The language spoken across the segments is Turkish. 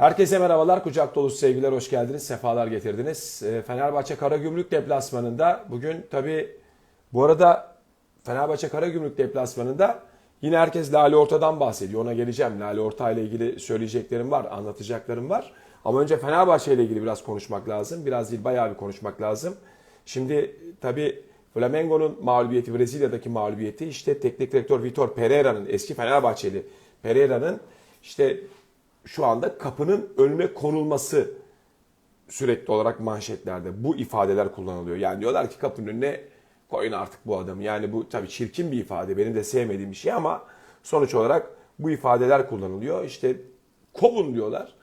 Herkese merhabalar, kucak dolusu sevgiler, hoş geldiniz, sefalar getirdiniz. Ee, Fenerbahçe Karagümrük deplasmanında bugün tabi bu arada Fenerbahçe Karagümrük deplasmanında yine herkes Lale Orta'dan bahsediyor. Ona geleceğim. Lale Orta ile ilgili söyleyeceklerim var, anlatacaklarım var. Ama önce Fenerbahçe ile ilgili biraz konuşmak lazım. Biraz değil bayağı bir konuşmak lazım. Şimdi tabi Flamengo'nun mağlubiyeti, Brezilya'daki mağlubiyeti işte teknik direktör Vitor Pereira'nın, eski Fenerbahçeli Pereira'nın işte şu anda kapının önüne konulması sürekli olarak manşetlerde bu ifadeler kullanılıyor. Yani diyorlar ki kapının önüne koyun artık bu adamı. Yani bu tabii çirkin bir ifade. Benim de sevmediğim bir şey ama sonuç olarak bu ifadeler kullanılıyor. İşte kovun diyorlar.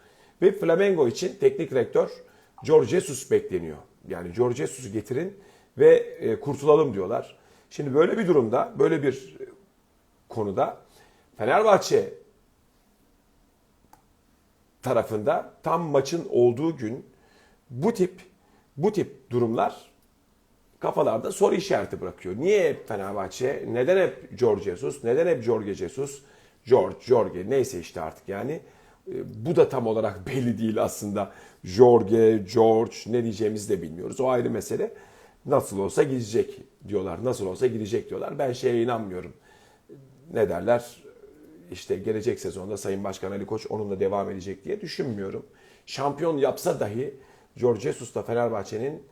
Ve Flamengo için teknik direktör Jorge Jesus bekleniyor. Yani Jorge Jesus'u getirin ve e, kurtulalım diyorlar. Şimdi böyle bir durumda, böyle bir konuda Fenerbahçe tarafında tam maçın olduğu gün bu tip bu tip durumlar kafalarda soru işareti bırakıyor. Niye hep Fenerbahçe? Neden hep George Jesus? Neden hep Jorge Jesus? George, Jorge neyse işte artık yani. E, Bu da tam olarak belli değil aslında. Jorge, George ne diyeceğimizi de bilmiyoruz. O ayrı mesele. Nasıl olsa gidecek diyorlar. Nasıl olsa gidecek diyorlar. Ben şeye inanmıyorum. Ne derler? İşte gelecek sezonda Sayın Başkan Ali Koç onunla devam edecek diye düşünmüyorum. Şampiyon yapsa dahi George Jesus'la Fenerbahçe'nin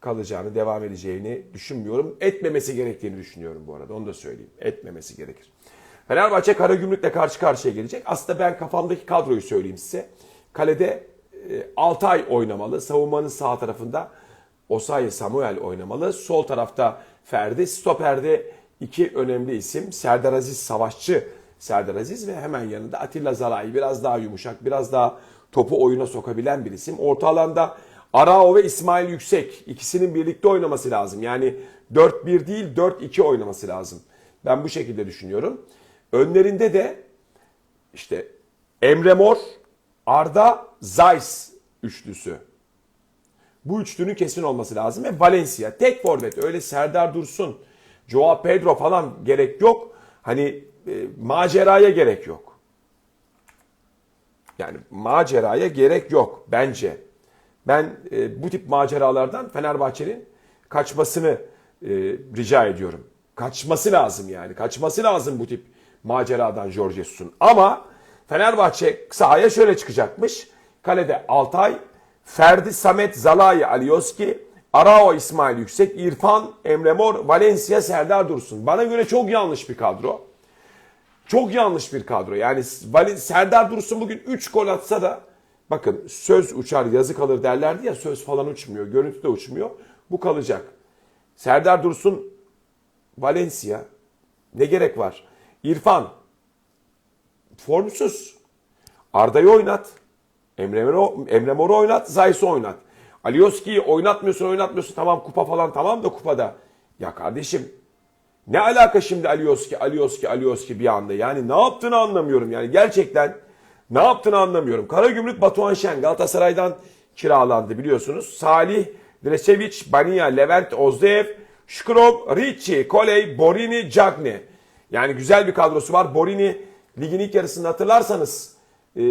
kalacağını, devam edeceğini düşünmüyorum. Etmemesi gerektiğini düşünüyorum bu arada. Onu da söyleyeyim. Etmemesi gerekir. Fenerbahçe Karagümrük'le karşı karşıya gelecek. Aslında ben kafamdaki kadroyu söyleyeyim size. Kalede e, Altay oynamalı. Savunmanın sağ tarafında Osayi Samuel oynamalı. Sol tarafta Ferdi. Stoper'de iki önemli isim. Serdar Aziz Savaşçı Serdar Aziz ve hemen yanında Atilla Zalai biraz daha yumuşak, biraz daha topu oyuna sokabilen bir isim. Orta alanda Arao ve İsmail Yüksek ikisinin birlikte oynaması lazım. Yani 4-1 değil 4-2 oynaması lazım. Ben bu şekilde düşünüyorum. Önlerinde de işte Emre Mor, Arda, Zeiss üçlüsü. Bu üçlünün kesin olması lazım ve Valencia tek forvet öyle Serdar Dursun, Joao Pedro falan gerek yok. Hani e, maceraya gerek yok. Yani maceraya gerek yok bence. Ben e, bu tip maceralardan Fenerbahçe'nin kaçmasını e, rica ediyorum. Kaçması lazım yani. Kaçması lazım bu tip maceradan Jorge. Ama Fenerbahçe sahaya şöyle çıkacakmış. Kalede Altay, Ferdi Samet Zalai Alioski, Arao İsmail Yüksek, İrfan, Emre Mor, Valencia, Serdar Dursun. Bana göre çok yanlış bir kadro. Çok yanlış bir kadro. Yani Vali- Serdar Dursun bugün 3 gol atsa da bakın söz uçar yazı kalır derlerdi ya söz falan uçmuyor. Görüntü de uçmuyor. Bu kalacak. Serdar Dursun Valencia ne gerek var? İrfan formsuz. Arda'yı oynat. Emre, Mor'u- Emre Mor'u oynat. Zayis'i oynat. Alioski'yi oynatmıyorsun oynatmıyorsun. Tamam kupa falan tamam da kupada. Ya kardeşim ne alaka şimdi Alioski, Alioski, Alioski bir anda? Yani ne yaptığını anlamıyorum. Yani gerçekten ne yaptığını anlamıyorum. Karagümrük Batuhan Şen Galatasaray'dan kiralandı biliyorsunuz. Salih, Dresevic, Bania, Levent Ozdeev, Şkrov, Ricci, Koley, Borini, Cagne. Yani güzel bir kadrosu var. Borini ligin ilk yarısında hatırlarsanız e,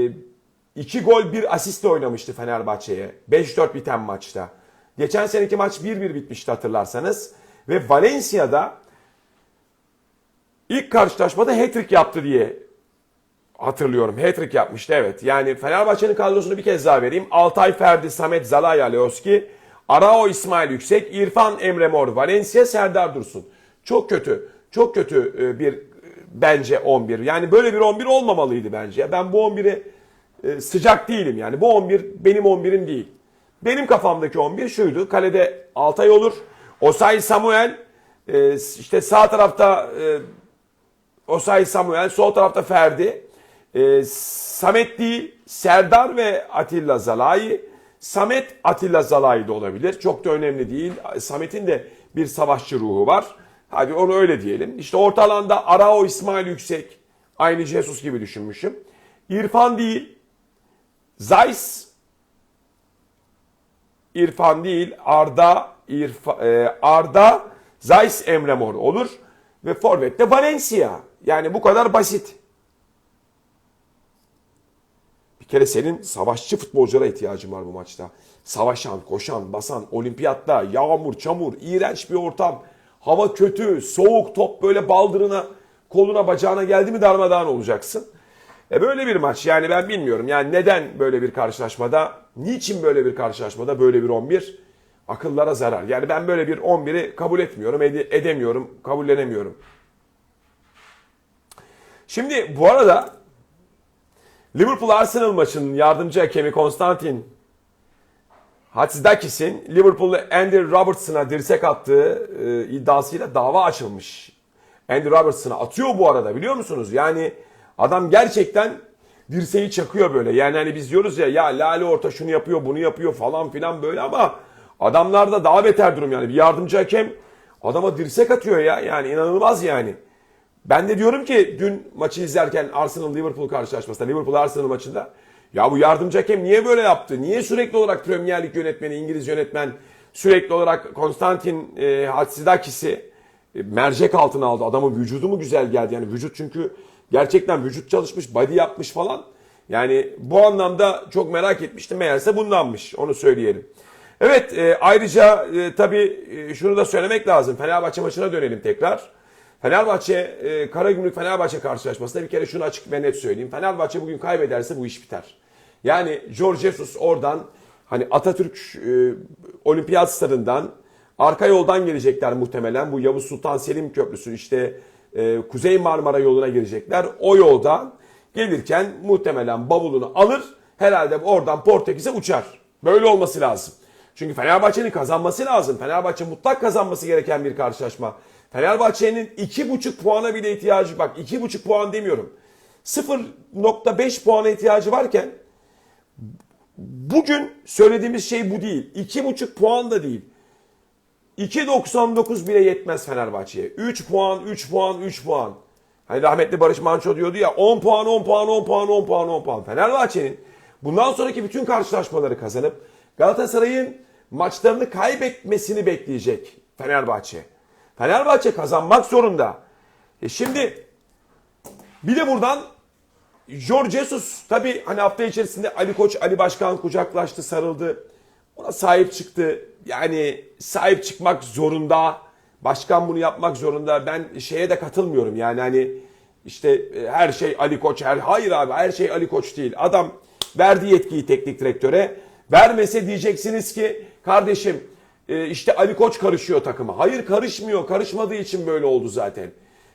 iki gol bir asistle oynamıştı Fenerbahçe'ye. 5-4 biten maçta. Geçen seneki maç 1-1 bitmişti hatırlarsanız. Ve Valencia'da İlk karşılaşmada hat-trick yaptı diye hatırlıyorum. Hat-trick yapmıştı evet. Yani Fenerbahçe'nin kadrosunu bir kez daha vereyim. Altay Ferdi, Samet Zalaya Leoski, Arao İsmail Yüksek, İrfan Emre Mor, Valencia, Serdar Dursun. Çok kötü. Çok kötü e, bir e, bence 11. Yani böyle bir 11 olmamalıydı bence. Ben bu 11'e e, sıcak değilim yani. Bu 11 benim 11'im değil. Benim kafamdaki 11 şuydu. Kalede Altay olur. Osay Samuel işte sağ tarafta Osay Samuel, sol tarafta Ferdi. E, Samet değil, Serdar ve Atilla Zalai. Samet Atilla Zalai de olabilir. Çok da önemli değil. Samet'in de bir savaşçı ruhu var. Hadi onu öyle diyelim. İşte orta alanda Arao İsmail Yüksek. Aynı Jesus gibi düşünmüşüm. İrfan değil. Zeiss. İrfan değil. Arda. İrfa, e, Arda. Zeiss Emre Mor olur. Ve Forvet'te Valencia. Yani bu kadar basit. Bir kere senin savaşçı futbolculara ihtiyacın var bu maçta. Savaşan, koşan, basan, olimpiyatta, yağmur, çamur, iğrenç bir ortam. Hava kötü, soğuk top böyle baldırına, koluna, bacağına geldi mi darmadağın olacaksın. E böyle bir maç yani ben bilmiyorum. Yani neden böyle bir karşılaşmada, niçin böyle bir karşılaşmada böyle bir 11 akıllara zarar. Yani ben böyle bir 11'i kabul etmiyorum, ede- edemiyorum, kabullenemiyorum. Şimdi bu arada Liverpool Arsenal maçının yardımcı hakemi Konstantin Hatzidakis'in Liverpool'lu Andy Robertson'a dirsek attığı e, iddiasıyla dava açılmış. Andy Robertson'a atıyor bu arada biliyor musunuz? Yani adam gerçekten dirseği çakıyor böyle. Yani hani biz diyoruz ya ya Lale Orta şunu yapıyor bunu yapıyor falan filan böyle ama adamlarda daha beter durum yani. Bir yardımcı hakem adama dirsek atıyor ya yani inanılmaz yani. Ben de diyorum ki dün maçı izlerken Arsenal Liverpool karşılaşmasında Liverpool Arsenal maçında ya bu yardımcı hakem niye böyle yaptı? Niye sürekli olarak Premier Lig yönetmeni, İngiliz yönetmen sürekli olarak Konstantin e, Hatsidakis'i e, mercek altına aldı. Adamın vücudu mu güzel geldi? Yani vücut çünkü gerçekten vücut çalışmış, body yapmış falan. Yani bu anlamda çok merak etmiştim. Meğerse bundanmış. Onu söyleyelim. Evet e, ayrıca e, tabii e, şunu da söylemek lazım. Fenerbahçe maçına dönelim tekrar. Fenerbahçe, e, Karagümrük Fenerbahçe karşılaşmasında bir kere şunu açık ve net söyleyeyim. Fenerbahçe bugün kaybederse bu iş biter. Yani George Jesus oradan hani Atatürk e, Olimpiyat Stadından arka yoldan gelecekler muhtemelen. Bu Yavuz Sultan Selim Köprüsü işte e, Kuzey Marmara yoluna girecekler. O yoldan gelirken muhtemelen bavulunu alır. Herhalde oradan Portekiz'e uçar. Böyle olması lazım. Çünkü Fenerbahçe'nin kazanması lazım. Fenerbahçe mutlak kazanması gereken bir karşılaşma. Fenerbahçe'nin 2,5 puana bile ihtiyacı bak 2,5 puan demiyorum. 0.5 puana ihtiyacı varken bugün söylediğimiz şey bu değil. 2,5 puan da değil. 2.99 bile yetmez Fenerbahçe'ye. 3 puan, 3 puan, 3 puan. Hani rahmetli Barış Manço diyordu ya 10 puan, 10 puan, 10 puan, 10 puan, 10 puan. Fenerbahçe'nin bundan sonraki bütün karşılaşmaları kazanıp Galatasaray'ın maçlarını kaybetmesini bekleyecek Fenerbahçe. Fenerbahçe kazanmak zorunda. E şimdi bir de buradan Jorge Jesus tabii hani hafta içerisinde Ali Koç, Ali Başkan kucaklaştı, sarıldı. Ona sahip çıktı. Yani sahip çıkmak zorunda. Başkan bunu yapmak zorunda. Ben şeye de katılmıyorum. Yani hani işte e, her şey Ali Koç. Her, hayır abi her şey Ali Koç değil. Adam verdi yetkiyi teknik direktöre. Vermese diyeceksiniz ki kardeşim e, işte Ali Koç karışıyor takıma. Hayır karışmıyor. Karışmadığı için böyle oldu zaten.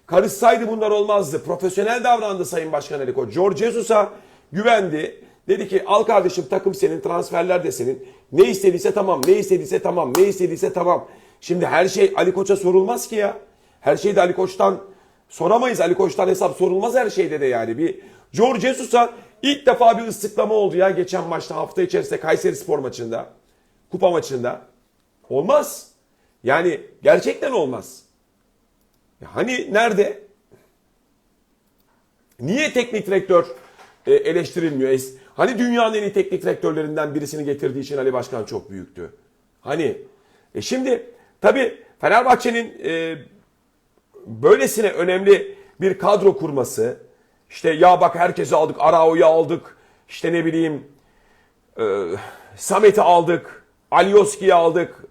Karışsaydı bunlar olmazdı. Profesyonel davrandı Sayın Başkan Ali Koç. George Jesus'a güvendi. Dedi ki al kardeşim takım senin, transferler de senin. Ne istediyse tamam, ne istediyse tamam, ne istediyse tamam. Şimdi her şey Ali Koç'a sorulmaz ki ya. Her şey de Ali Koç'tan soramayız. Ali Koç'tan hesap sorulmaz her şeyde de yani. Bir George Jesus'a ilk defa bir ıslıklama oldu ya geçen maçta hafta içerisinde Kayseri Spor maçında. Kupa maçında. Olmaz. Yani gerçekten olmaz. Hani nerede? Niye teknik direktör e, eleştirilmiyor? Hani dünyanın en iyi teknik direktörlerinden birisini getirdiği için Ali Başkan çok büyüktü. Hani e şimdi tabii Fenerbahçe'nin e, böylesine önemli bir kadro kurması işte ya bak herkesi aldık Arao'yu aldık işte ne bileyim e, Samet'i aldık Alioski'yi aldık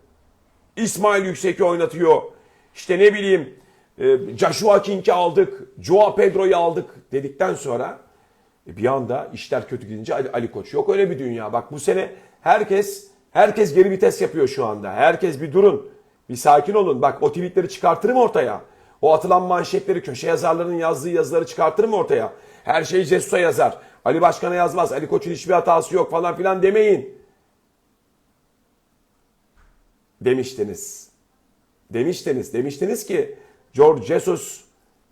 İsmail Yüksek'i oynatıyor işte ne bileyim e, Joshua King'i aldık Joao Pedro'yu aldık dedikten sonra e, bir anda işler kötü gidince Ali, Ali Koç yok öyle bir dünya. Bak bu sene herkes herkes geri vites yapıyor şu anda. Herkes bir durun. Bir sakin olun. Bak o tweetleri çıkartırım ortaya. O atılan manşetleri köşe yazarlarının yazdığı yazıları çıkartırım ortaya. Her şeyi Jesus'a yazar. Ali Başkan'a yazmaz. Ali Koç'un hiçbir hatası yok falan filan demeyin. Demiştiniz. Demiştiniz. Demiştiniz ki George Jesus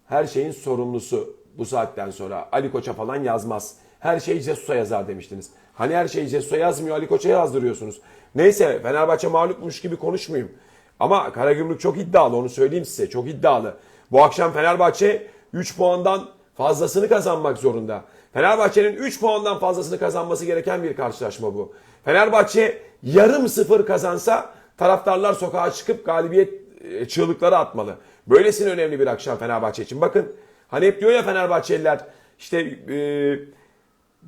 her şeyin sorumlusu bu saatten sonra. Ali Koç'a falan yazmaz. Her şeyi Jesus'a yazar demiştiniz. Hani her şeyi Jesus'a yazmıyor Ali Koç'a yazdırıyorsunuz. Neyse Fenerbahçe mağlupmuş gibi konuşmayayım. Ama Karagümrük çok iddialı onu söyleyeyim size. Çok iddialı. Bu akşam Fenerbahçe 3 puandan fazlasını kazanmak zorunda. Fenerbahçe'nin 3 puandan fazlasını kazanması gereken bir karşılaşma bu. Fenerbahçe yarım sıfır kazansa taraftarlar sokağa çıkıp galibiyet e, çığlıkları atmalı. Böylesine önemli bir akşam Fenerbahçe için. Bakın hani hep diyor ya Fenerbahçeliler işte e,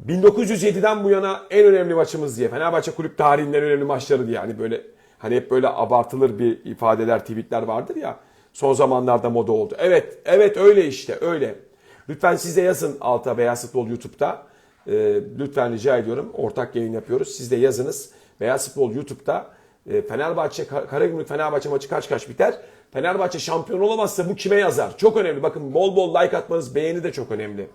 1907'den bu yana en önemli maçımız diye. Fenerbahçe kulüp tarihinin en önemli maçları diye. Hani böyle hani hep böyle abartılır bir ifadeler, tweetler vardır ya. Son zamanlarda moda oldu. Evet, evet öyle işte, öyle. Lütfen siz de yazın alta Beyaz Futbol YouTube'da. Ee, lütfen rica ediyorum. Ortak yayın yapıyoruz. Siz de yazınız. Beyaz Futbol YouTube'da e, Fenerbahçe, Kar- Karagümrük Fenerbahçe maçı kaç kaç biter? Fenerbahçe şampiyon olamazsa bu kime yazar? Çok önemli. Bakın bol bol like atmanız, beğeni de çok önemli.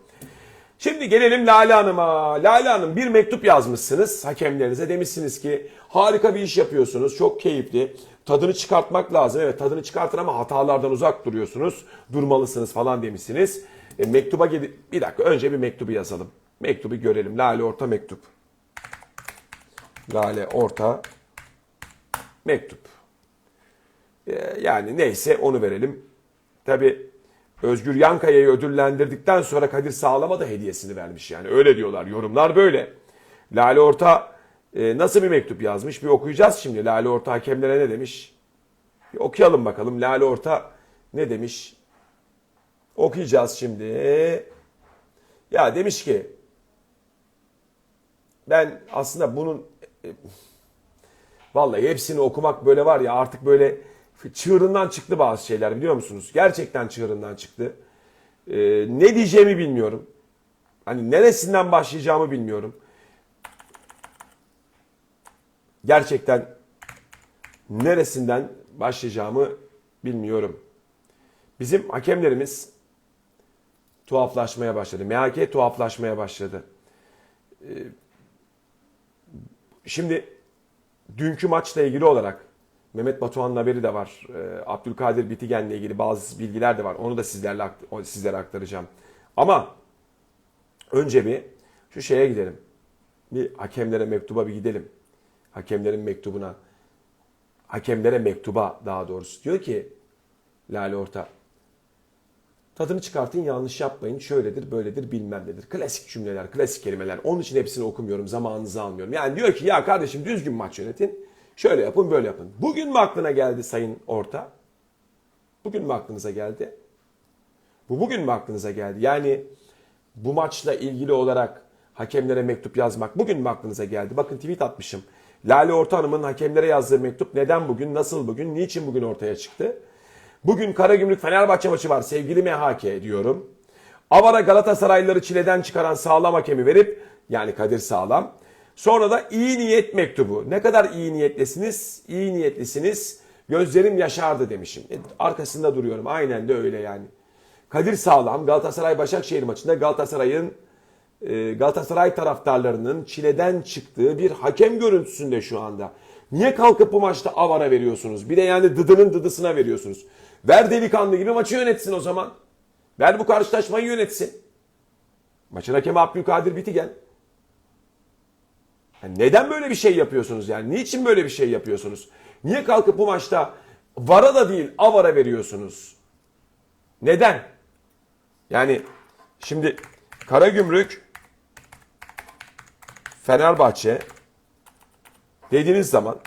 Şimdi gelelim Lale Hanım'a. Lale Hanım bir mektup yazmışsınız hakemlerinize. Demişsiniz ki harika bir iş yapıyorsunuz. Çok keyifli. Tadını çıkartmak lazım. Evet tadını çıkartın ama hatalardan uzak duruyorsunuz. Durmalısınız falan demişsiniz. E, mektuba gidi bir dakika önce bir mektubu yazalım. Mektubu görelim. Lale Orta mektup. Lale Orta mektup. E, yani neyse onu verelim. Tabi Özgür Yankaya'yı ödüllendirdikten sonra Kadir Sağlam'a da hediyesini vermiş yani. Öyle diyorlar. Yorumlar böyle. Lale Orta e, nasıl bir mektup yazmış? Bir okuyacağız şimdi. Lale Orta hakemlere ne demiş? Bir okuyalım bakalım. Lale Orta ne demiş? Okuyacağız şimdi. Ya demiş ki ben aslında bunun e, Vallahi hepsini okumak böyle var ya artık böyle çığırından çıktı bazı şeyler biliyor musunuz? Gerçekten çığırından çıktı. Ee, ne diyeceğimi bilmiyorum. Hani neresinden başlayacağımı bilmiyorum. Gerçekten neresinden başlayacağımı bilmiyorum. Bizim hakemlerimiz tuhaflaşmaya başladı. MHK tuhaflaşmaya başladı. Ee, şimdi dünkü maçla ilgili olarak Mehmet Batuhan'ın haberi de var. Ee, Abdülkadir Bitigen'le ilgili bazı bilgiler de var. Onu da sizlerle sizlere aktaracağım. Ama önce bir şu şeye gidelim. Bir hakemlere mektuba bir gidelim. Hakemlerin mektubuna. Hakemlere mektuba daha doğrusu. Diyor ki Lale Orta. Tadını çıkartın yanlış yapmayın. Şöyledir böyledir bilmem nedir. Klasik cümleler, klasik kelimeler. Onun için hepsini okumuyorum. Zamanınızı almıyorum. Yani diyor ki ya kardeşim düzgün maç yönetin. Şöyle yapın böyle yapın. Bugün mü aklına geldi Sayın Orta? Bugün mü aklınıza geldi? Bu bugün mü aklınıza geldi? Yani bu maçla ilgili olarak hakemlere mektup yazmak bugün mü aklınıza geldi? Bakın tweet atmışım. Lale Orta Hanım'ın hakemlere yazdığı mektup neden bugün, nasıl bugün, niçin bugün ortaya çıktı? Bugün Karagümrük Fenerbahçe maçı var sevgili MHK diyorum. Avara Galatasaraylıları çileden çıkaran sağlam hakemi verip yani Kadir Sağlam. Sonra da iyi niyet mektubu. Ne kadar iyi niyetlisiniz? İyi niyetlisiniz. Gözlerim yaşardı demişim. E, arkasında duruyorum. Aynen de öyle yani. Kadir Sağlam Galatasaray Başakşehir maçında Galatasaray'ın e, Galatasaray taraftarlarının çileden çıktığı bir hakem görüntüsünde şu anda. Niye kalkıp bu maçta avara veriyorsunuz? Bir de yani dıdının dıdısına veriyorsunuz. Ver delikanlı gibi maçı yönetsin o zaman. Ver bu karşılaşmayı yönetsin. Maçın hakemi Abdülkadir Bitigen. Yani neden böyle bir şey yapıyorsunuz yani? Niçin böyle bir şey yapıyorsunuz? Niye kalkıp bu maçta vara da değil avara veriyorsunuz? Neden? Yani şimdi Karagümrük Fenerbahçe dediğiniz zaman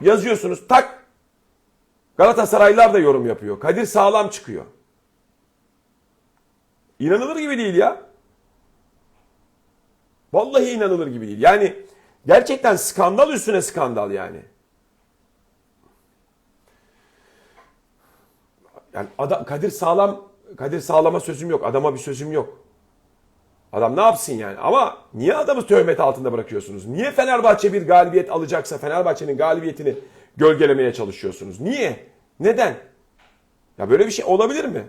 yazıyorsunuz tak Galatasaraylılar da yorum yapıyor. Kadir sağlam çıkıyor. İnanılır gibi değil ya. Vallahi inanılır gibi değil. Yani gerçekten skandal üstüne skandal yani. Yani adam, Kadir sağlam Kadir sağlama sözüm yok. Adama bir sözüm yok. Adam ne yapsın yani? Ama niye adamı töhmet altında bırakıyorsunuz? Niye Fenerbahçe bir galibiyet alacaksa Fenerbahçe'nin galibiyetini gölgelemeye çalışıyorsunuz? Niye? Neden? Ya böyle bir şey olabilir mi?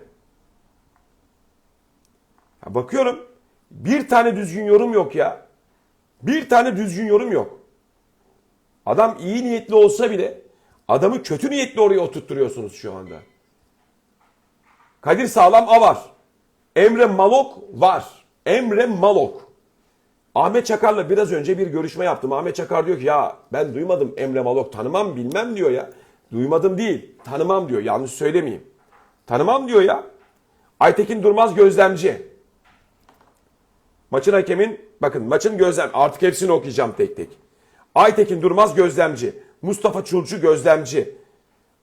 Ya bakıyorum bir tane düzgün yorum yok ya. Bir tane düzgün yorum yok. Adam iyi niyetli olsa bile adamı kötü niyetli oraya oturtturuyorsunuz şu anda. Kadir Sağlam A var. Emre Malok var. Emre Malok. Ahmet Çakar'la biraz önce bir görüşme yaptım. Ahmet Çakar diyor ki ya ben duymadım Emre Malok tanımam bilmem diyor ya. Duymadım değil tanımam diyor yanlış söylemeyeyim. Tanımam diyor ya. Aytekin Durmaz gözlemci. Maçın hakemin bakın maçın gözlem artık hepsini okuyacağım tek tek. Aytekin Durmaz gözlemci. Mustafa Çulcu gözlemci.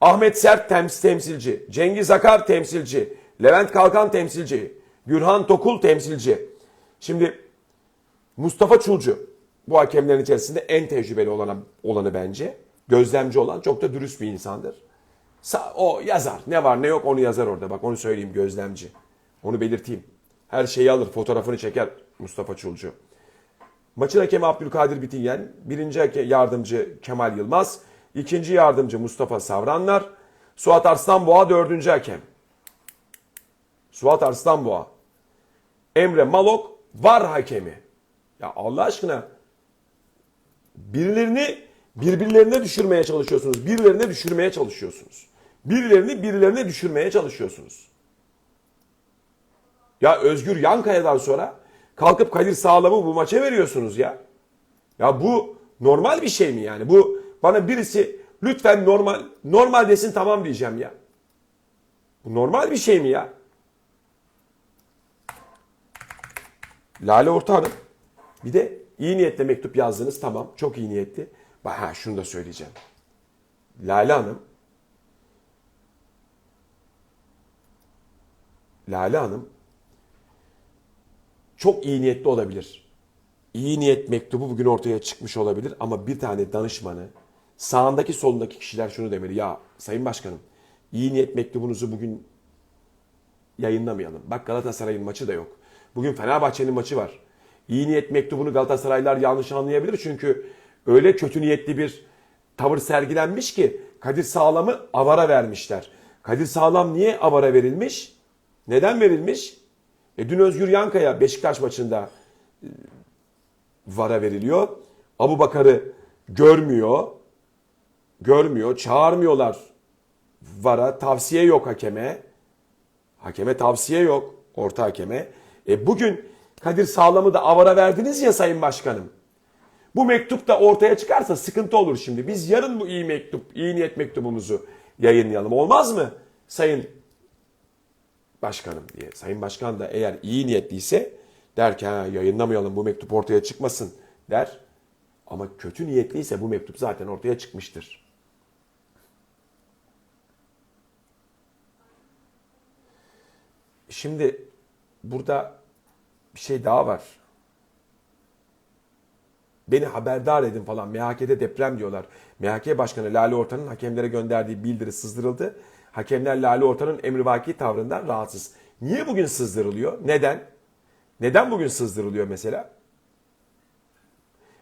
Ahmet Sert tems- temsilci. Cengiz Akar temsilci. Levent Kalkan temsilci. Gürhan Tokul temsilci. Şimdi Mustafa Çulcu bu hakemlerin içerisinde en tecrübeli olanı, olanı bence. Gözlemci olan çok da dürüst bir insandır. Sa- O yazar. Ne var ne yok onu yazar orada. Bak onu söyleyeyim gözlemci. Onu belirteyim. Her şeyi alır. Fotoğrafını çeker Mustafa Çulcu. Maçın hakemi Abdülkadir Bitingen. Birinci yardımcı Kemal Yılmaz. ikinci yardımcı Mustafa Savranlar. Suat Arslanboğa dördüncü hakem. Suat Arslanboğa. Emre Malok var hakemi. Ya Allah aşkına birilerini birbirlerine düşürmeye çalışıyorsunuz. Birilerine düşürmeye çalışıyorsunuz. Birilerini birilerine düşürmeye çalışıyorsunuz. Ya Özgür Yankaya'dan sonra kalkıp Kadir Sağlam'ı bu maça veriyorsunuz ya. Ya bu normal bir şey mi yani? Bu bana birisi lütfen normal normal desin tamam diyeceğim ya. Bu normal bir şey mi ya? Lale Orta bir de iyi niyetle mektup yazdınız tamam çok iyi niyetli. Ha şunu da söyleyeceğim. Lale Hanım Lale Hanım çok iyi niyetli olabilir. İyi niyet mektubu bugün ortaya çıkmış olabilir ama bir tane danışmanı sağındaki solundaki kişiler şunu demeli. Ya Sayın Başkanım iyi niyet mektubunuzu bugün yayınlamayalım. Bak Galatasaray'ın maçı da yok. Bugün Fenerbahçe'nin maçı var. İyi niyet mektubunu Galatasaraylılar yanlış anlayabilir. Çünkü öyle kötü niyetli bir tavır sergilenmiş ki Kadir Sağlam'ı avara vermişler. Kadir Sağlam niye avara verilmiş? Neden verilmiş? E, dün Özgür Yankaya Beşiktaş maçında e, vara veriliyor. Abu Bakar'ı görmüyor. Görmüyor. Çağırmıyorlar vara. Tavsiye yok hakeme. Hakeme tavsiye yok. Orta hakeme. E bugün Kadir Sağlam'ı da avara verdiniz ya Sayın Başkanım. Bu mektup da ortaya çıkarsa sıkıntı olur şimdi. Biz yarın bu iyi mektup, iyi niyet mektubumuzu yayınlayalım. Olmaz mı? Sayın Başkanım diye. Sayın Başkan da eğer iyi niyetliyse der ki ha, yayınlamayalım bu mektup ortaya çıkmasın der. Ama kötü niyetliyse bu mektup zaten ortaya çıkmıştır. Şimdi burada bir şey daha var. Beni haberdar edin falan. MHK'de deprem diyorlar. MHK Başkanı Lale Ortan'ın hakemlere gönderdiği bildiri sızdırıldı. Hakemler Lale Ortan'ın emrivaki tavrından rahatsız. Niye bugün sızdırılıyor? Neden? Neden bugün sızdırılıyor mesela?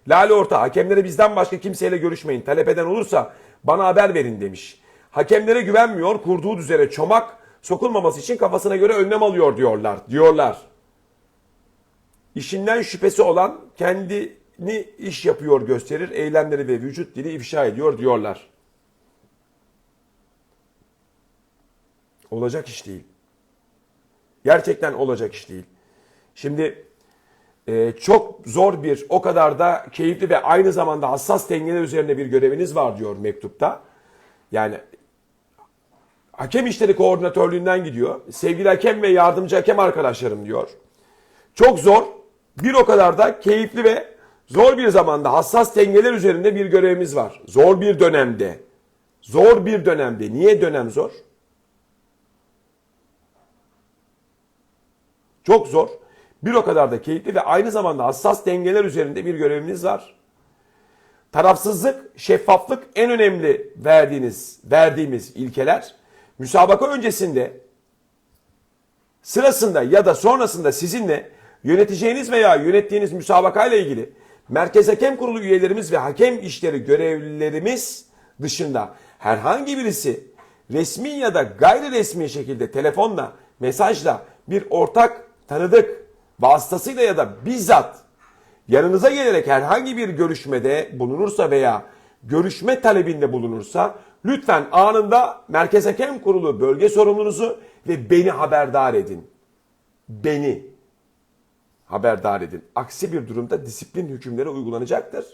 Lale Orta hakemlere bizden başka kimseyle görüşmeyin. Talep eden olursa bana haber verin demiş. Hakemlere güvenmiyor. Kurduğu düzene çomak sokulmaması için kafasına göre önlem alıyor diyorlar. Diyorlar. İşinden şüphesi olan kendini iş yapıyor gösterir. Eylemleri ve vücut dili ifşa ediyor diyorlar. Olacak iş değil. Gerçekten olacak iş değil. Şimdi e, çok zor bir, o kadar da keyifli ve aynı zamanda hassas dengeler üzerine bir göreviniz var diyor mektupta. Yani hakem işleri koordinatörlüğünden gidiyor. Sevgili hakem ve yardımcı hakem arkadaşlarım diyor. Çok zor, bir o kadar da keyifli ve zor bir zamanda hassas dengeler üzerinde bir görevimiz var. Zor bir dönemde. Zor bir dönemde. Niye dönem zor? Çok zor. Bir o kadar da keyifli ve aynı zamanda hassas dengeler üzerinde bir görevimiz var. Tarafsızlık, şeffaflık en önemli verdiğiniz, verdiğimiz ilkeler. Müsabaka öncesinde, sırasında ya da sonrasında sizinle yöneteceğiniz veya yönettiğiniz müsabakayla ilgili Merkez Hakem Kurulu üyelerimiz ve hakem işleri görevlilerimiz dışında herhangi birisi resmi ya da gayri resmi şekilde telefonla, mesajla bir ortak tanıdık vasıtasıyla ya da bizzat yanınıza gelerek herhangi bir görüşmede bulunursa veya görüşme talebinde bulunursa lütfen anında Merkez Hakem Kurulu bölge sorumlunuzu ve beni haberdar edin. Beni haberdar edin. Aksi bir durumda disiplin hükümleri uygulanacaktır.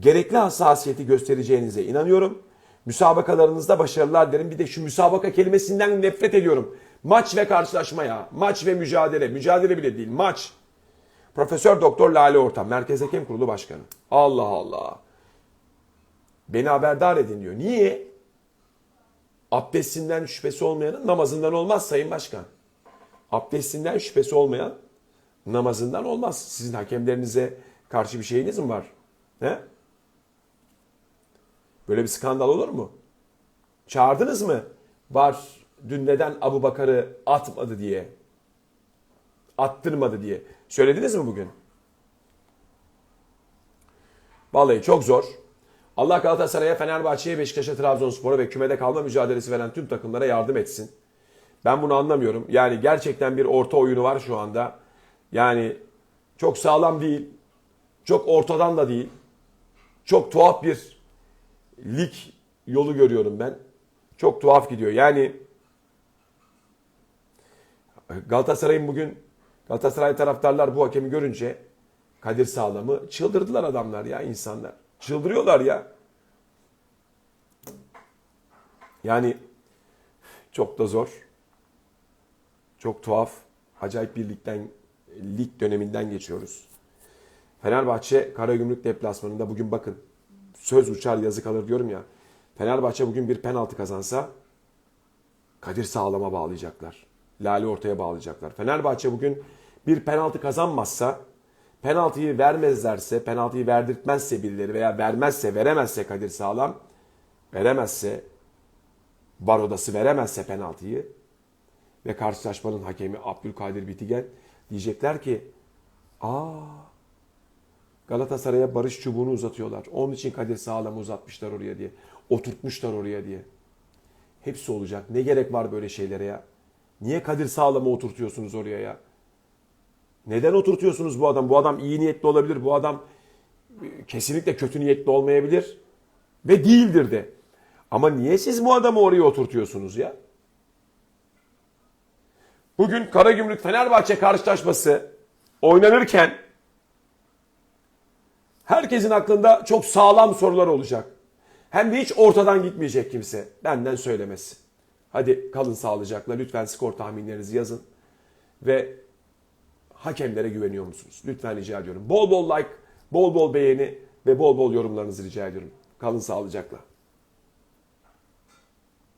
Gerekli hassasiyeti göstereceğinize inanıyorum. Müsabakalarınızda başarılar dilerim. Bir de şu müsabaka kelimesinden nefret ediyorum. Maç ve karşılaşma ya. Maç ve mücadele. Mücadele bile değil. Maç. Profesör Doktor Lale Ortam, Merkez Hakem Kurulu Başkanı. Allah Allah. Beni haberdar edin diyor. Niye? Abdestinden şüphesi olmayanın namazından olmaz Sayın Başkan. Abdestinden şüphesi olmayan namazından olmaz. Sizin hakemlerinize karşı bir şeyiniz mi var? He? Böyle bir skandal olur mu? Çağırdınız mı? Var dün neden Abu Bakar'ı atmadı diye. Attırmadı diye. Söylediniz mi bugün? Vallahi çok zor. Allah Galatasaray'a, Fenerbahçe'ye, Beşiktaş'a, Trabzonspor'a ve kümede kalma mücadelesi veren tüm takımlara yardım etsin. Ben bunu anlamıyorum. Yani gerçekten bir orta oyunu var şu anda. Yani çok sağlam değil. Çok ortadan da değil. Çok tuhaf bir lig yolu görüyorum ben. Çok tuhaf gidiyor. Yani Galatasaray'ın bugün Galatasaray taraftarlar bu hakemi görünce Kadir Sağlam'ı çıldırdılar adamlar ya insanlar. Çıldırıyorlar ya. Yani çok da zor. Çok tuhaf. Acayip bir ligden, lig döneminden geçiyoruz. Fenerbahçe Karagümrük deplasmanında bugün bakın söz uçar yazı kalır diyorum ya. Fenerbahçe bugün bir penaltı kazansa Kadir Sağlam'a bağlayacaklar. Lale ortaya bağlayacaklar. Fenerbahçe bugün bir penaltı kazanmazsa, penaltıyı vermezlerse, penaltıyı verdirtmezse birileri veya vermezse, veremezse Kadir Sağlam, veremezse, var odası veremezse penaltıyı ve karşılaşmanın hakemi Abdülkadir Bitigen diyecekler ki, aa Galatasaray'a barış çubuğunu uzatıyorlar. Onun için Kadir Sağlam'ı uzatmışlar oraya diye. Oturtmuşlar oraya diye. Hepsi olacak. Ne gerek var böyle şeylere ya? Niye Kadir Sağlam'ı oturtuyorsunuz oraya ya? Neden oturtuyorsunuz bu adam? Bu adam iyi niyetli olabilir. Bu adam e, kesinlikle kötü niyetli olmayabilir. Ve değildir de. Ama niye siz bu adamı oraya oturtuyorsunuz ya? Bugün Karagümrük Fenerbahçe karşılaşması oynanırken herkesin aklında çok sağlam sorular olacak. Hem de hiç ortadan gitmeyecek kimse. Benden söylemesi. Hadi kalın sağlıcakla. Lütfen skor tahminlerinizi yazın. Ve hakemlere güveniyor musunuz? Lütfen rica ediyorum. Bol bol like, bol bol beğeni ve bol bol yorumlarınızı rica ediyorum. Kalın sağlıcakla.